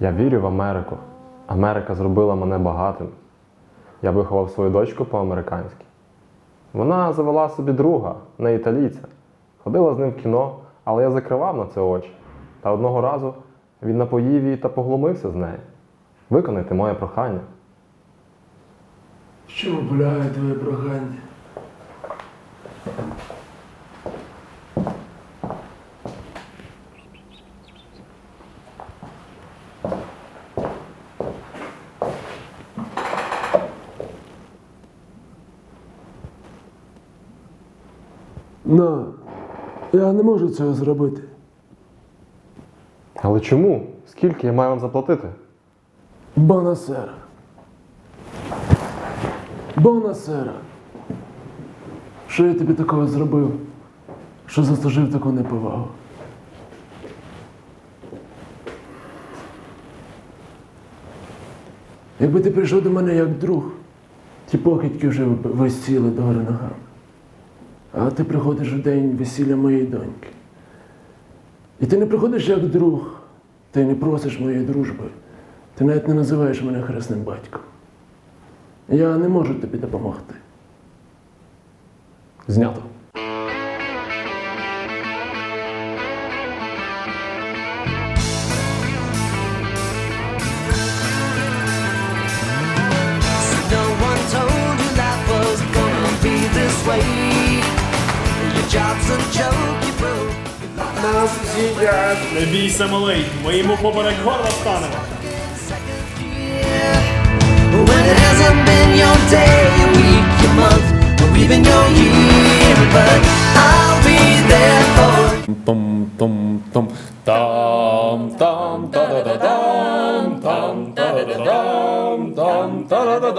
Я вірю в Америку. Америка зробила мене багатим. Я виховав свою дочку по-американськи. Вона завела собі друга, не італійця. Ходила з ним в кіно, але я закривав на це очі. Та одного разу він напоїв її та поглумився з нею. Виконайте моє прохання. В чому полягає твоє прохання? На, я не можу цього зробити. Але чому? Скільки я маю вам заплатити? Бонасера. Бонасера. Що я тобі такого зробив, що заслужив таку неповагу? Якби ти прийшов до мене як друг, ті похитьки вже висіли до гори ногами. А ти приходиш в день весілля моєї доньки. І ти не приходиш як друг, ти не просиш моєї дружби. Ти навіть не називаєш мене хресним батьком. Я не можу тобі допомогти. Знято. Нас з'їдять. Не бійся, малий, ми йому поперек горла станемо. When it hasn't been your day, your week, your month, or even your year, but I'll be there for you. Том том том там там та да да дам там та да да дам там та да